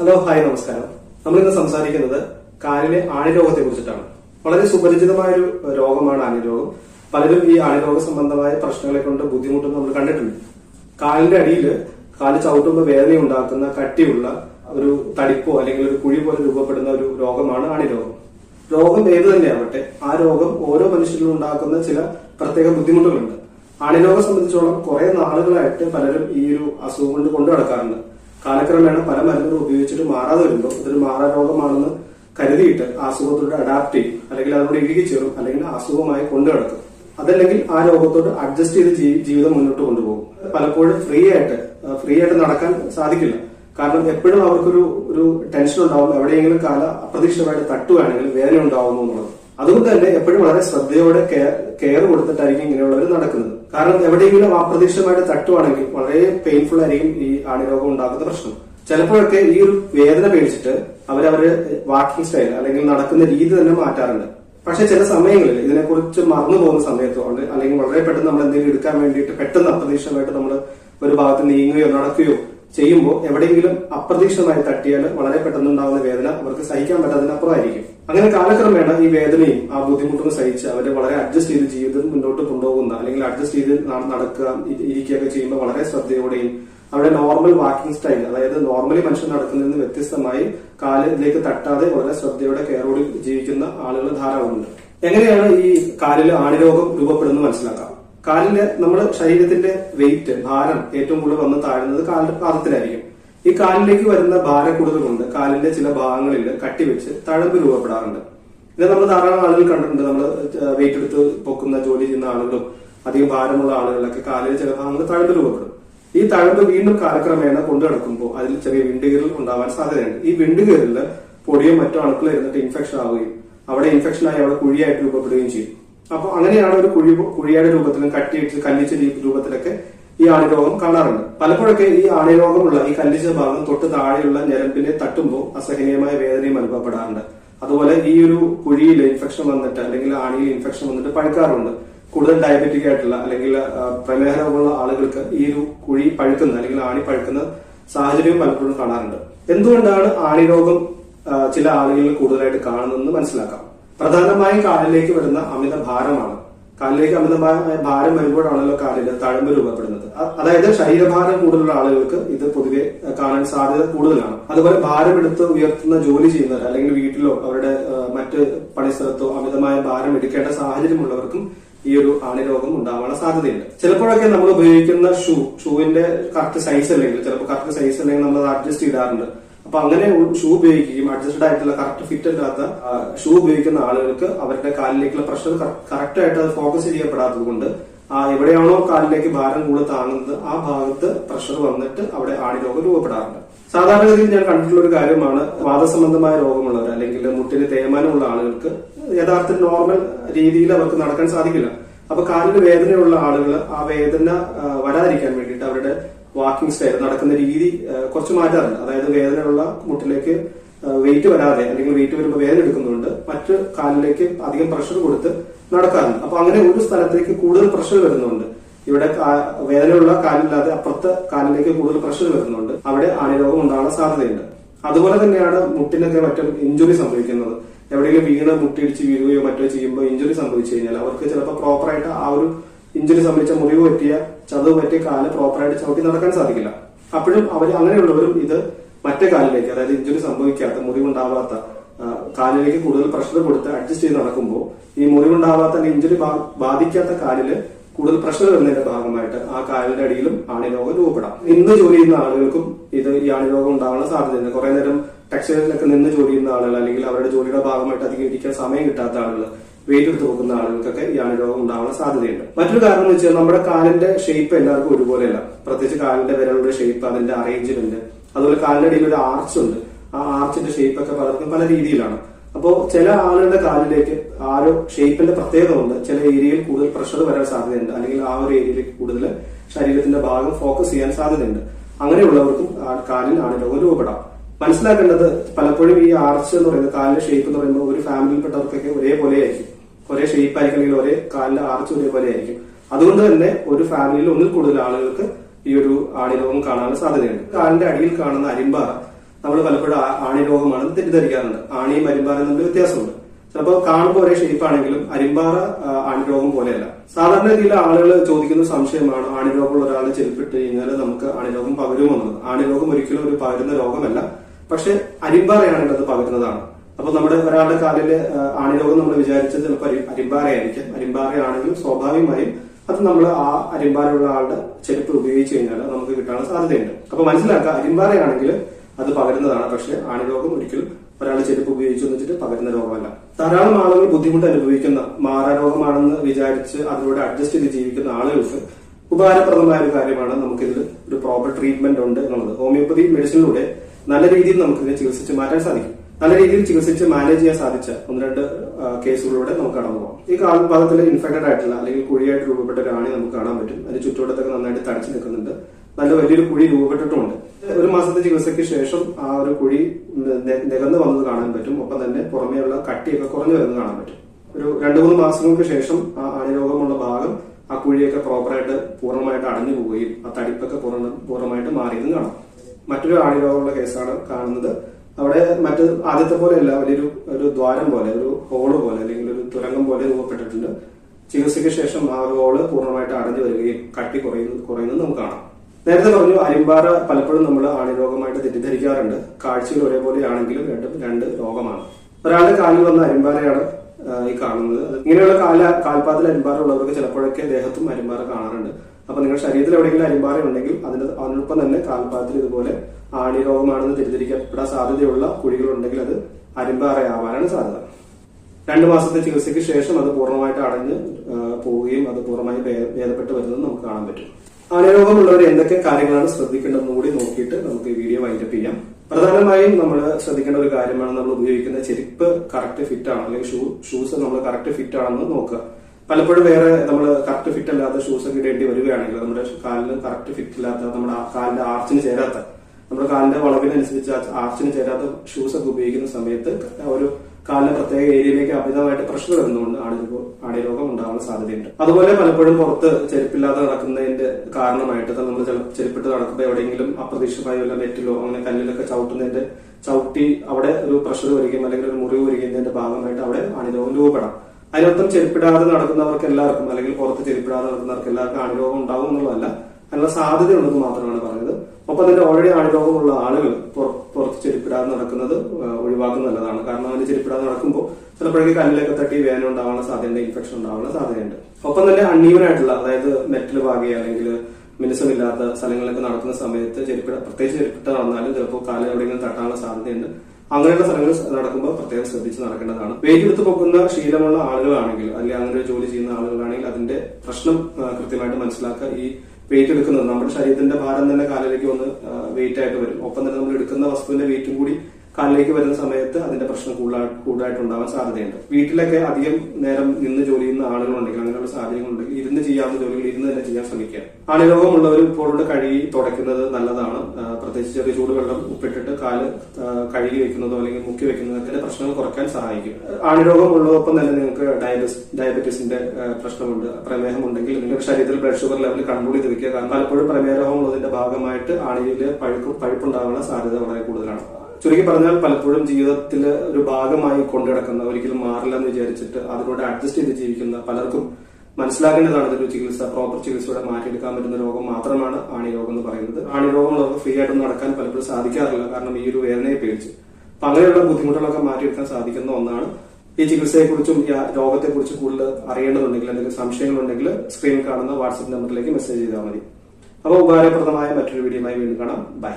Hello hi നമസ്കാരം. നമ്മൾ ഇന്ന് സംസാരിക്കുന്നത് കാലിലെ ആണിരോഗത്തെ കുറിച്ചിട്ടാണ്. വളരെ സുപരിചിതമായ ഒരു രോഗമാണ് ആണിരോഗം. പലരും ഈ ആണിരോഗ സംബന്ധമായ പ്രശ്നങ്ങളെ കൊണ്ട് ബുദ്ധിമുട്ടും നമ്മൾ കണ്ടിട്ടുണ്ട്. കാലിന്റെ അടിയിൽ കാൽ ചവിട്ടുമ്പോൾ വേദന ഉണ്ടാക്കുന്ന കട്ടിയുള്ള ഒരു തടിപ്പോ അല്ലെങ്കിൽ ഒരു കുഴി പോലെ രൂപപ്പെടുന്ന ഒരു രോഗമാണ് ആണിരോഗം. രോഗം ഏത് തന്നെയാവട്ടെ ആ രോഗം ഓരോ മനുഷ്യരിലും ഉണ്ടാക്കുന്ന ചില പ്രത്യേക ബുദ്ധിമുട്ടുകളുണ്ട്. ആണിരോഗം സംബന്ധിച്ചോളം കുറെ നാളുകളായിട്ട് പലരും ഈ ഒരു അസുഖം കൊണ്ട് കൊണ്ടു നടക്കാറുണ്ട് കാലക്രമേണ പല മരുന്നുകൾ ഉപയോഗിച്ചിട്ട് മാറാതെ വരുമ്പോൾ ഇതൊരു മാറാ രോഗമാണെന്ന് കരുതിയിട്ട് അസുഖത്തോട് അഡാപ്റ്റ് ചെയ്യും. അല്ലെങ്കിൽ അതിനോട് ഇഴുകി ചേരും അല്ലെങ്കിൽ അസുഖമായി കൊണ്ടു നടക്കും. അതല്ലെങ്കിൽ ആ രോഗത്തോട് അഡ്ജസ്റ്റ് ചെയ്ത് ജീവിതം മുന്നോട്ട് കൊണ്ടുപോകും. പലപ്പോഴും ഫ്രീ ആയിട്ട് ഫ്രീ ആയിട്ട് നടക്കാൻ സാധിക്കില്ല. കാരണം എപ്പോഴും അവർക്കൊരു ഒരു ടെൻഷൻ ഉണ്ടാവും. എവിടെയെങ്കിലും കാല അപ്രതീക്ഷിതമായിട്ട് തട്ടുകയാണെങ്കിൽ വേദന ഉണ്ടാവുന്നു എന്നുള്ളത്. അതുകൊണ്ട് തന്നെ എപ്പോഴും വളരെ ശ്രദ്ധയോടെ കെയർ കൊടുത്തിട്ടായിരിക്കും ഇങ്ങനെയുള്ളവർ നടക്കുന്നത്. കാരണം എവിടെയെങ്കിലും അപ്രതീക്ഷിതമായിട്ട് തട്ടുവാണെങ്കിൽ വളരെ പെയിൻഫുൾ ആയിരിക്കും ഈ ആണിരോഗം ഉണ്ടാക്കുന്ന പ്രശ്നം. ചിലപ്പോഴൊക്കെ ഈ ഒരു വേദന പേടിച്ചിട്ട് അവരവര് വാക്കിംഗ് സ്റ്റൈൽ അല്ലെങ്കിൽ നടക്കുന്ന രീതി തന്നെ മാറ്റാറുണ്ട്. പക്ഷെ ചില സമയങ്ങളിൽ ഇതിനെക്കുറിച്ച് മറന്നു പോകുന്ന സമയത്തോ അല്ലെങ്കിൽ വളരെ പെട്ടെന്ന് നമ്മൾ എന്തെങ്കിലും എടുക്കാൻ വേണ്ടിയിട്ട് പെട്ടെന്ന് അപ്രതീക്ഷിതമായിട്ട് നമ്മൾ ഒരു ഭാഗത്ത് നീങ്ങുകയോ നടക്കുകയോ ചെയ്യുമ്പോൾ എവിടെയെങ്കിലും അപ്രതീക്ഷിതമായി തട്ടിയാൽ വളരെ പെട്ടെന്ന് ഉണ്ടാകുന്ന വേദന അവർക്ക് സഹിക്കാൻ പറ്റാത്തതിനപ്പുറമായിരിക്കും. അങ്ങനെ കാലക്രമേണ ഈ വേദനയും ആ ബുദ്ധിമുട്ടും സഹിച്ച് അവരെ വളരെ അഡ്ജസ്റ്റ് ചെയ്ത് ജീവിതം മുന്നോട്ട് കൊണ്ടുപോകുന്ന അല്ലെങ്കിൽ അഡ്ജസ്റ്റ് ചെയ്ത് നടക്കുക ഇരിക്കുകയൊക്കെ ചെയ്യുമ്പോൾ വളരെ ശ്രദ്ധയോടെയും അവരുടെ നോർമൽ വാക്കിംഗ് സ്റ്റൈൽ അതായത് നോർമലി മനുഷ്യൻ നടക്കുന്നതിൽ നിന്ന് വ്യത്യസ്തമായി കാലിലേക്ക് തട്ടാതെ വളരെ ശ്രദ്ധയോടെ കെയറോടെ ജീവിക്കുന്ന ആളുകൾ ധാരാളമുണ്ട്. എങ്ങനെയാണ് ഈ കാലിൽ ആണിരോഗം രൂപപ്പെടുന്നത് മനസ്സിലാക്കാം. കാലിലെ നമ്മുടെ ശരീരത്തിന്റെ വെയിറ്റ് ഭാരം ഏറ്റവും കൂടുതൽ വന്ന് താഴുന്നത് കാലിന്റെ പാദത്തിലായിരിക്കും. ഈ കാലിലേക്ക് വരുന്ന ഭാരം കൂടുതൽ കൊണ്ട് കാലിന്റെ ചില ഭാഗങ്ങളിൽ കട്ടിവെച്ച് തഴമ്പ് രൂപപ്പെടാറുണ്ട്. ഇത് നമ്മൾ ധാരാളം ആളുകൾ കണ്ടിട്ടുണ്ട്. നമ്മൾ വെയിറ്റ് എടുത്ത് പൊക്കുന്ന ജോലി ചെയ്യുന്ന ആളുകളും അധികം ഭാരമുള്ള ആളുകളിലൊക്കെ കാലിലെ ചില ഭാഗങ്ങൾ തഴമ്പ് രൂപപ്പെടും. ഈ തഴമ്പ് വീണ്ടും കാലക്രമേണ കൊണ്ടു നടക്കുമ്പോൾ അതിൽ ചെറിയ വിണ്ടുകീറൽ ഉണ്ടാവാൻ സാധ്യതയുണ്ട്. ഈ വിണ്ടുകീറലിൽ പൊടിയോ മറ്റോ അണുക്കളോ ഇരുന്നിട്ട് ഇൻഫെക്ഷൻ ആവുകയും അവിടെ ഇൻഫെക്ഷൻ ആയി അവിടെ കുഴിയായിട്ട് രൂപപ്പെടുകയും ചെയ്യും. അപ്പൊ അങ്ങനെയാണ് ഒരു കുഴി കുഴിയുടെ രൂപത്തിലും കട്ടിയിട്ട് കല്ലിച്ച രൂപത്തിലൊക്കെ ഈ ആണിരോഗം കാണാറുണ്ട്. പലപ്പോഴൊക്കെ ഈ ആണിരോഗമുള്ള ഈ കല്ലിച്ച ഭാഗം തൊട്ട് താഴെയുള്ള ഞരമ്പിനെ തട്ടുമ്പോൾ അസഹനീയമായ വേദനയും അനുഭവപ്പെടാറുണ്ട്. അതുപോലെ ഈ ഒരു കുഴിയിൽ ഇൻഫെക്ഷൻ വന്നിട്ട് അല്ലെങ്കിൽ ആണിയിൽ ഇൻഫെക്ഷൻ വന്നിട്ട് പഴുക്കാറുണ്ട്. കൂടുതൽ ഡയബറ്റിക് ആയിട്ടുള്ള അല്ലെങ്കിൽ പ്രമേഹ രോഗമുള്ള ആളുകൾക്ക് ഈ ഒരു കുഴി പഴുക്കുന്ന അല്ലെങ്കിൽ ആണി പഴുക്കുന്ന സാഹചര്യവും പലപ്പോഴും കാണാറുണ്ട്. എന്തുകൊണ്ടാണ് ആണിരോഗം ചില ആളുകളിൽ കൂടുതലായിട്ട് കാണുന്നതെന്ന് മനസ്സിലാക്കാം? പ്രധാനമായും കാലിലേക്ക് വരുന്ന അമിത ഭാരമാണ്. കാലിലേക്ക് അമിതമായ ഭാരം വരുമ്പോഴാണല്ലോ കാലിൽ തഴമ്പ് രൂപപ്പെടുന്നത്. അതായത് ശരീരഭാരം കൂടുതലുള്ള ആളുകൾക്ക് ഇത് പൊതുവെ കാണാൻ സാധ്യത കൂടുതലാണ്. അതുപോലെ ഭാരമെടുത്ത് ഉയർത്തുന്ന ജോലി ചെയ്യുന്നവർ അല്ലെങ്കിൽ വീട്ടിലോ അവരുടെ മറ്റ് പണിസ്ഥലത്തോ അമിതമായ ഭാരം എടുക്കേണ്ട സാഹചര്യമുള്ളവർക്കും ഈ ഒരു ആണിരോഗം ഉണ്ടാവാനുള്ള സാധ്യതയുണ്ട്. ചിലപ്പോഴൊക്കെ നമ്മൾ ഉപയോഗിക്കുന്ന ഷൂ ഷൂവിന്റെ കറക്റ്റ് സൈസ് അല്ലെങ്കിൽ ചിലപ്പോൾ കറക്റ്റ് സൈസ് അല്ലെങ്കിൽ നമ്മൾ അഡ്ജസ്റ്റ് ചെയ്താറുണ്ട്. അപ്പൊ അങ്ങനെ ഷൂ ഉപയോഗിക്കുകയും അഡ്ജസ്റ്റഡ് ആയിട്ടുള്ള കറക്റ്റ് ഫിറ്റ് അല്ലാത്ത ഷൂ ഉപയോഗിക്കുന്ന ആളുകൾക്ക് അവരുടെ കാലിലേക്കുള്ള പ്രഷർ കറക്റ്റ് ആയിട്ട് അത് ഫോക്കസ് ചെയ്യപ്പെടാത്തത് കൊണ്ട് ആ എവിടെയാണോ കാലിലേക്ക് ഭാരം കൂടുതൽ താങ്ങുന്നത് ആ ഭാഗത്ത് പ്രഷർ വന്നിട്ട് അവിടെ ആണിരോഗം രൂപപ്പെടാറുണ്ട്. സാധാരണഗതിയിൽ ഞാൻ കണ്ടിട്ടുള്ള ഒരു കാര്യമാണ് വാദസംബന്ധമായ രോഗമുള്ളവർ അല്ലെങ്കിൽ മുട്ടിന് തേയ്മാനമുള്ള ആളുകൾക്ക് യഥാർത്ഥ നോർമൽ രീതിയിൽ അവർക്ക് നടക്കാൻ സാധിക്കില്ല. അപ്പൊ കാലിന് വേദനയുള്ള ആളുകൾ ആ വേദന വരാതിരിക്കാൻ വേണ്ടിയിട്ട് അവരുടെ വാക്കിംഗ് സ്റ്റൈൽ നടക്കുന്ന രീതി കുറച്ച് മാറ്റാറുണ്ട്. അതായത് വേദനയുള്ള മുട്ടിലേക്ക് വെയിറ്റ് വരാതെ അല്ലെങ്കിൽ വെയിറ്റ് വരുമ്പോൾ വേദന എടുക്കുന്നുണ്ട് മറ്റ് കാലിലേക്ക് അധികം പ്രഷർ കൊടുത്ത് നടക്കാറുണ്ട്. അപ്പൊ അങ്ങനെ ഒരു സ്ഥലത്തേക്ക് കൂടുതൽ പ്രഷർ വരുന്നുണ്ട്. ഇവിടെ വേദനയുള്ള കാലില്ലാതെ അപ്പുറത്തെ കാലിലേക്ക് കൂടുതൽ പ്രഷർ വരുന്നുണ്ട്. അവിടെ ആണിരോഗം ഉണ്ടാകാൻ സാധ്യതയുണ്ട്. അതുപോലെ തന്നെയാണ് മുട്ടിനൊക്കെ മറ്റും ഇഞ്ചുറി സംഭവിക്കുന്നത്. എവിടെയെങ്കിലും വീണ് മുട്ടിയിടിച്ച് വീഴുകയോ മറ്റോ ചെയ്യുമ്പോൾ ഇഞ്ചുറി സംഭവിച്ചു കഴിഞ്ഞാൽ അവർക്ക് ചിലപ്പോൾ പ്രോപ്പറായിട്ട് ആ ഒരു ഇഞ്ചുറി സംഭവിച്ച മുറിവ് പറ്റിയ ചതവ് പറ്റിയ കാൽ പ്രോപ്പറായിട്ട് ചവിട്ടി നടക്കാൻ സാധിക്കില്ല. അപ്പോഴും അവർ അങ്ങനെയുള്ളവരും ഇത് മറ്റേ കാലിലേക്ക് അതായത് ഇഞ്ചുറി സംഭവിക്കാത്ത മുറിവുണ്ടാവാത്ത കാലിലേക്ക് കൂടുതൽ പ്രഷർ കൊടുത്ത് അഡ്ജസ്റ്റ് ചെയ്ത് നടക്കുമ്പോൾ ഈ മുറിവുണ്ടാവാത്ത അല്ലെങ്കിൽ ഇഞ്ചുറി ബാധിക്കാത്ത കാലിൽ കൂടുതൽ പ്രഷർ വരുന്നതിന്റെ ഭാഗമായിട്ട് ആ കാലിന്റെ അടിയിലും ആണിരോഗം രൂപപ്പെടാം. ഇന്ന് ജോലി ചെയ്യുന്ന ആളുകൾക്കും ഇത് ഈ ആണിരോഗം ഉണ്ടാവാനുള്ള സാധ്യതയുണ്ട്. കുറെ നേരം ടെക്സ്റ്റൈലിലൊക്കെ നിന്ന് ജോലി ചെയ്യുന്ന ആളുകൾ അല്ലെങ്കിൽ അവരുടെ ജോലിയുടെ ഭാഗമായിട്ട് അധികം ഇരിക്കാൻ സമയം കിട്ടാത്ത ആളുകൾ വെയിറ്റ് എടുത്ത് പോകുന്ന ആളുകൾക്കൊക്കെ ഈ ആണിരോഗം ഉണ്ടാവാനുള്ള സാധ്യതയുണ്ട്. മറ്റൊരു കാരണം എന്ന് വെച്ചാൽ നമ്മുടെ കാലിന്റെ ഷേപ്പ് എല്ലാവർക്കും ഒരുപോലെയല്ല. പ്രത്യേകിച്ച് കാലിന്റെ വിരലുടെ ഷേപ്പ് അതിന്റെ അറേഞ്ച്മെന്റ് അതുപോലെ കാലിന്റെ ഇടയിൽ ഒരു ആർച്ച് ഉണ്ട്. ആ ആർച്ചിന്റെ ഷേപ്പ് ഒക്കെ പലർക്കും പല രീതിയിലാണ്. അപ്പോൾ ചില ആളുകളുടെ കാലിലേക്ക് ആ ഒരു ഷേപ്പിന്റെ പ്രത്യേകത ഉണ്ട്. ചില ഏരിയയിൽ കൂടുതൽ പ്രഷർ വരാൻ സാധ്യതയുണ്ട്. അല്ലെങ്കിൽ ആ ഒരു ഏരിയയിലേക്ക് കൂടുതൽ ശരീരത്തിന്റെ ഭാഗം ഫോക്കസ് ചെയ്യാൻ സാധ്യതയുണ്ട്. അങ്ങനെയുള്ളവർക്കും കാലിൽ ആണിരോഗം രൂപപ്പെടാം. മനസ്സിലാക്കേണ്ടത് പലപ്പോഴും ഈ ആർച്ച് എന്ന് പറയുന്നത് കാലിന്റെ ഷേപ്പ് എന്ന് പറയുമ്പോൾ ഒരു ഫാമിലിയിൽപ്പെട്ടവർക്കൊക്കെ ഒരേപോലെ ആയിരിക്കും ഒരേ ഷേപ്പ് ആയിരിക്കും അല്ലെങ്കിൽ ഒരേ കാലിന്റെ ആർച്ച് ഒരേപോലെ ആയിരിക്കും. അതുകൊണ്ട് തന്നെ ഒരു ഫാമിലിയിൽ ഒന്നിൽ കൂടുതൽ ആളുകൾക്ക് ഈ ഒരു ആണിരോഗം കാണാനുള്ള സാധ്യതയുണ്ട്. കാലിന്റെ അടിയിൽ കാണുന്ന അരിമ്പാറ നമ്മൾ പലപ്പോഴും ആണിരോഗമാണ് ആണി രോഗമാണെന്ന് തെറ്റിദ്ധരിക്കാറുണ്ട്. ആണിയും അരിമ്പാറയും തമ്മിൽ വ്യത്യാസമുണ്ട്. ചിലപ്പോൾ കാണുമ്പോൾ ഒരേ ഷേപ്പാണെങ്കിലും അരിമ്പാറ ആണിരോഗം പോലെയല്ല. സാധാരണ രീതിയിൽ ആളുകൾ ചോദിക്കുന്ന സംശയമാണ് ആണിരോഗമുള്ള ഒരാൾ ചെരുപ്പിട്ട് കഴിഞ്ഞാൽ നമുക്ക് ആണിരോഗം പകരുമെന്നുള്ളത്. ആണിരോഗം ഒരിക്കലും ഒരു പകരുന്ന രോഗമല്ല. പക്ഷെ അരിമ്പാറയാണെങ്കിൽ അത് പകരുന്നതാണ്. അപ്പൊ നമ്മുടെ ഒരാളുടെ കാലിൽ ആണിരോഗം നമ്മൾ വിചാരിച്ചത് ചിലപ്പോൾ അരി- അരിമ്പാറയായിരിക്കും. അരിമ്പാറയാണെങ്കിൽ സ്വാഭാവികമായും അത് നമ്മൾ ആ അരിമ്പാറയുള്ള ആളുടെ ചെരുപ്പ് ഉപയോഗിച്ച് കഴിഞ്ഞാൽ നമുക്ക് കിട്ടാനുള്ള സാധ്യതയുണ്ട്. അപ്പൊ മനസ്സിലാക്കുക അരിമ്പാറയാണെങ്കിൽ അത് പകരുന്നതാണ്. പക്ഷെ ആണിരോഗം ഒരിക്കലും ഒരാൾ ചെരുപ്പ് ഉപയോഗിച്ചു വെച്ചിട്ട് പകരുന്ന രോഗമല്ല. ധാരാളം ആളുകൾ ബുദ്ധിമുട്ട് അനുഭവിക്കുന്ന മാറാരോഗമാണെന്ന് വിചാരിച്ച് അതിലൂടെ അഡ്ജസ്റ്റ് ചെയ്ത് ജീവിക്കുന്ന ആളുകൾക്ക് ഉപകാരപ്രദമായ ഒരു കാര്യമാണ് നമുക്കിതിൽ ഒരു പ്രോപ്പർ ട്രീറ്റ്മെന്റ് ഉണ്ട് എന്നുള്ളത്. ഹോമിയോപ്പതി മെഡിസിനിലൂടെ നല്ല രീതിയിൽ നമുക്കിതിനെ ചികിത്സിച്ച് മാറ്റാൻ സാധിക്കും. നല്ല രീതിയിൽ ചികിത്സിച്ച് മാനേജ് ചെയ്യാൻ സാധിച്ച ഒന്ന് രണ്ട് കേസുകളിലൂടെ നമുക്ക് കടന്നു പോകാം ഈ കാൽഭാഗത്തിൽ ഇൻഫെക്റ്റഡ് ആയിട്ടുള്ള അല്ലെങ്കിൽ കുഴിയായിട്ട് രൂപപ്പെട്ട ഒരു ആണി നമുക്ക് കാണാൻ പറ്റും. അതിന് ചുറ്റുവട്ടത്തൊക്കെ നന്നായിട്ട് തടിച്ചു നിൽക്കുന്നുണ്ട്. നല്ല വലിയൊരു കുഴി രൂപപ്പെട്ടിട്ടുണ്ട് ഒരു മാസത്തെ ചികിത്സയ്ക്ക് ശേഷം ആ ഒരു കുഴി നികന്നു വന്നത് കാണാൻ പറ്റും. ഒപ്പം തന്നെ പുറമേയുള്ള കട്ടിയൊക്കെ കുറഞ്ഞു വരുന്നത് കാണാൻ പറ്റും. ഒരു രണ്ടു മൂന്ന് മാസങ്ങൾക്ക് ശേഷം ആ അണിരോഗമുള്ള ഭാഗം ആ കുഴിയൊക്കെ പ്രോപ്പറായിട്ട് പൂർണമായിട്ട് അടഞ്ഞു പോവുകയും ആ തടിപ്പൊക്കെ പൂർണ പൂർണമായിട്ട് മാറിയതും കാണാം. മറ്റൊരു ആണിരോഗമുള്ള കേസാണ് കാണുന്നത്. അവിടെ മറ്റ് ആദ്യത്തെ പോലെയല്ല വലിയൊരു ഒരു ദ്വാരം പോലെ ഒരു ഹോൾ പോലെ അല്ലെങ്കിൽ ഒരു തുരങ്കം പോലെ രൂപപ്പെട്ടിട്ടുണ്ട്. ചികിത്സയ്ക്ക് ശേഷം ആ ഒരു ഹോൾ പൂർണമായിട്ട് അടഞ്ഞു വരികയും കട്ടി കുറയുന്നു കുറയുന്നത് നമുക്ക് കാണാം. നേരത്തെ പറഞ്ഞു അരിമ്പാറ പലപ്പോഴും നമ്മൾ ആണിരോഗമായിട്ട് തെറ്റിദ്ധരിക്കാറുണ്ട്. കാഴ്ചയിൽ ഒരേപോലെയാണെങ്കിലും രണ്ടും രണ്ട് രോഗമാണ്. ഒരാളുടെ കാലിൽ വന്ന അരിമ്പാറയാണ് ഈ കാണുന്നത്. ഇങ്ങനെയുള്ള കാല കാൽപാതിൽ അരിമ്പാറ ഉള്ളവർക്ക് ചിലപ്പോഴൊക്കെ ദേഹത്തും അരിമ്പാറ കാണാറുണ്ട്. അപ്പൊ നിങ്ങളുടെ ശരീരത്തിൽ എവിടെയെങ്കിലും അരിമ്പാറ ഉണ്ടെങ്കിൽ അതിന് അതിനൊപ്പം തന്നെ കാൽപാദത്തിൽ ഇതുപോലെ ആണി രോഗമാണെന്ന് തിരിച്ചിരിക്കപ്പെടാൻ സാധ്യതയുള്ള കുഴികൾ ഉണ്ടെങ്കിൽ അത് അരിമ്പാറയാവാനാണ് സാധ്യത. രണ്ടു മാസത്തെ ചികിത്സയ്ക്ക് ശേഷം അത് പൂർണമായിട്ട് അടഞ്ഞ് പോവുകയും അത് പൂർണമായി ഭേദപ്പെട്ട് വരുന്നത് നമുക്ക് കാണാൻ പറ്റും. ആനരോഗമുള്ളവർ എന്തൊക്കെ കാര്യങ്ങളാണ് ശ്രദ്ധിക്കേണ്ടതെന്ന് കൂടി നോക്കിയിട്ട് നമുക്ക് ഈ വീഡിയോ വൈൻഡപ്പ് ചെയ്യാം. പ്രധാനമായും നമ്മൾ ശ്രദ്ധിക്കേണ്ട ഒരു കാര്യമാണ് നമ്മൾ ഉപയോഗിക്കുന്ന ചെരുപ്പ് കറക്റ്റ് ഫിറ്റ് ആണോ? അല്ലെങ്കിൽ ഷൂ ഷൂസ് നമ്മൾ കറക്റ്റ് ഫിറ്റ് ആണെന്ന് നോക്കുക. പലപ്പോഴും വേറെ നമ്മൾ കറക്റ്റ് ഫിറ്റ് അല്ലാത്ത ഷൂസ് ഒക്കെ ഇടേണ്ടി വരികയാണെങ്കിൽ നമ്മുടെ കാലിന് കറക്റ്റ് ഫിറ്റ് ഇല്ലാത്ത നമ്മുടെ കാലിന്റെ ആർച്ചിന് ചേരാത്ത നമ്മുടെ കാലിന്റെ വളവിനനുസരിച്ച് ആർച്ചിന് ചേരാത്ത ഷൂസ് ഒക്കെ ഉപയോഗിക്കുന്ന സമയത്ത് ഒരു കാലിന്റെ പ്രത്യേക ഏരിയയിലേക്ക് അമിതമായിട്ട് പ്രഷർ വരുന്നതുകൊണ്ട് ആണിരോഗം ആടിരോഗം ഉണ്ടാകാൻ സാധ്യതയുണ്ട്. അതുപോലെ പലപ്പോഴും പുറത്ത് ചെരുപ്പില്ലാതെ നടക്കുന്നതിന്റെ കാരണമായിട്ട് നമ്മൾ ചെരുപ്പിട്ട് നടക്കുമ്പോൾ എവിടെയെങ്കിലും അപ്രതീക്ഷിതമായി വല്ല നെറ്റിലോ അങ്ങനെ കല്ലിലൊക്കെ ചവിട്ടുന്നതിന്റെ ചവിട്ടി അവിടെ ഒരു പ്രഷർ വരികയും അല്ലെങ്കിൽ ഒരു മുറിവ് വരികയും ഭാഗമായിട്ട് അവിടെ ആണിരോഗം രൂപപ്പെടാം. അതിനർത്ഥം ചെരുപ്പിടാതെ നടക്കുന്നവർക്ക് എല്ലാവർക്കും അല്ലെങ്കിൽ പുറത്ത് ചെരുപ്പിടാതെ നടക്കുന്നവർക്ക് എല്ലാവർക്കും അണുരോഗം ഉണ്ടാവും എന്നുള്ളതല്ല. അതിനുള്ള സാധ്യതയുണ്ടെന്ന് മാത്രമാണ് പറഞ്ഞത് ഒപ്പം തന്നെ ഓൾറെഡി ആണുരോഗമുള്ള ആളുകൾ പുറ- പുറത്ത് ചെരുപ്പിടാതെ നടക്കുന്നത് ഒഴിവാക്കുന്ന നല്ലതാണ്. കാരണം അവന് ചെരുപ്പിടാതെ നടക്കുമ്പോൾ ചിലപ്പോഴേക്ക് കല്ലിലൊക്കെ തട്ടി വേദന ഉണ്ടാവാനുള്ള സാധ്യതയുണ്ട് ഇൻഫെക്ഷൻ ഉണ്ടാവാനുള്ള സാധ്യതയുണ്ട്. ഒപ്പം തന്നെ അൺഈവൻ ആയിട്ടുള്ള അതായത് മെറ്റൽ ഭാഗിയ അല്ലെങ്കിൽ മിനുസമില്ലാത്ത സ്ഥലങ്ങളിലൊക്കെ നടക്കുന്ന സമയത്ത് ചെരുപ്പിട പ്രത്യേകിച്ച് ചെരുപ്പിട്ട നടന്നാലും ചിലപ്പോൾ കാലിൽ എവിടെയെങ്കിലും തട്ടാനുള്ള സാധ്യതയുണ്ട്. അങ്ങനെയുള്ള സ്ഥലങ്ങൾ നടക്കുമ്പോൾ പ്രത്യേകം ശ്രദ്ധിച്ച് നടക്കേണ്ടതാണ്. വെയിറ്റ് എടുത്ത് പൊക്കുന്ന ശീലമുള്ള ആളുകളാണെങ്കിൽ അല്ലെങ്കിൽ അങ്ങനെ ഒരു ജോലി ചെയ്യുന്ന ആളുകളാണെങ്കിൽ അതിന്റെ പ്രശ്നം കൃത്യമായിട്ട് മനസ്സിലാക്കുക. ഈ വെയിറ്റ് എടുക്കുന്നത് നമ്മുടെ ശരീരത്തിന്റെ ഭാരം തന്നെ കാലിലേക്ക് വന്ന് വെയിറ്റ് ആയിട്ട് വരും. ഒപ്പം തന്നെ നമ്മൾ എടുക്കുന്ന വസ്തുവിന്റെ വെയിറ്റും കൂടി കാലിലേക്ക് വരുന്ന സമയത്ത് അതിന്റെ പ്രശ്നം കൂടുതലാ- കൂടുതലായിട്ട് ഉണ്ടാവാൻ സാധ്യതയുണ്ട്. വീട്ടിലൊക്കെ അധികം നേരം നിന്ന് ജോലി ചെയ്യുന്ന ആളുകളുണ്ടെങ്കിൽ അങ്ങനെയുള്ള സാഹചര്യങ്ങളുണ്ടെങ്കിൽ ഇരുന്ന് ചെയ്യാവുന്ന ജോലികൾ ഇരുന്ന് തന്നെ ചെയ്യാൻ ശ്രമിക്കുക. ആണിരോഗമുള്ളവർ ഇപ്പോഴും കഴുകി തുടയ്ക്കുന്നത് നല്ലതാണ്. പ്രത്യേകിച്ച് ചെറിയ ചൂടുവെള്ളം ഉപ്പിട്ടിട്ട് കാൽ കഴുകി വെക്കുന്നതോ അല്ലെങ്കിൽ മുക്കി വെക്കുന്നതൊക്കെ പ്രശ്നങ്ങൾ കുറയ്ക്കാൻ സഹായിക്കും. ആണിരോഗം ഉള്ളതൊപ്പം തന്നെ നിങ്ങൾക്ക് ഡയബസ് ഡയബറ്റീസിന്റെ പ്രശ്നമുണ്ട് പ്രമേഹം ഉണ്ടെങ്കിൽ നിങ്ങളുടെ ശരീരത്തിൽ ബ്ലഡ് ഷുഗർ ലെവൽ കൺട്രോൾ ചെയ്ത് വെക്കുക. കാരണം പലപ്പോഴും പ്രമേഹമുള്ളതിന്റെ ഭാഗമായിട്ട് ആണിയിൽ പഴുക്കും പഴുപ്പുണ്ടാകാനുള്ള സാധ്യത വളരെ കൂടുതലാണ്. ചുരുക്കി പറഞ്ഞാൽ പലപ്പോഴും ജീവിതത്തിൽ ഒരു ഭാഗമായി കൊണ്ടുനടക്കുന്ന ഒരിക്കലും മാറില്ല എന്ന് വിചാരിച്ചിട്ട് അതിനോട് അഡ്ജസ്റ്റ് ചെയ്ത് ജീവിക്കുന്ന പലർക്കും മനസ്സിലാക്കേണ്ടതാണ് ഇതൊരു ചികിത്സ പ്രോപ്പർ ചികിത്സയോടെ മാറ്റിയെടുക്കാൻ പറ്റുന്ന രോഗം മാത്രമാണ് ആണി ആണിരോഗം എന്ന് പറയുന്നത്. ആണിരോഗമുള്ളവർക്ക് ഫ്രീ ആയിട്ട് നടക്കാൻ പലപ്പോഴും സാധിക്കാറില്ല. കാരണം ഈ ഒരു വേദനയെ പേടിച്ച്. അപ്പൊ അങ്ങനെയുള്ള ബുദ്ധിമുട്ടുകളൊക്കെ മാറ്റിയെടുക്കാൻ സാധിക്കുന്ന ഒന്നാണ് ഈ ചികിത്സയെക്കുറിച്ചും ഈ രോഗത്തെക്കുറിച്ചും കൂടുതൽ അറിയേണ്ടതുണ്ടെങ്കിൽ എന്തെങ്കിലും സംശയങ്ങളുണ്ടെങ്കിൽ സ്ക്രീനിൽ കാണുന്ന വാട്സ്ആപ്പ് നമ്പറിലേക്ക് മെസ്സേജ് ചെയ്താൽ മതി. അപ്പോൾ ഉപകാരപ്രദമായ മറ്റൊരു വീഡിയോയുമായി വീണ്ടും കാണാം. ബൈ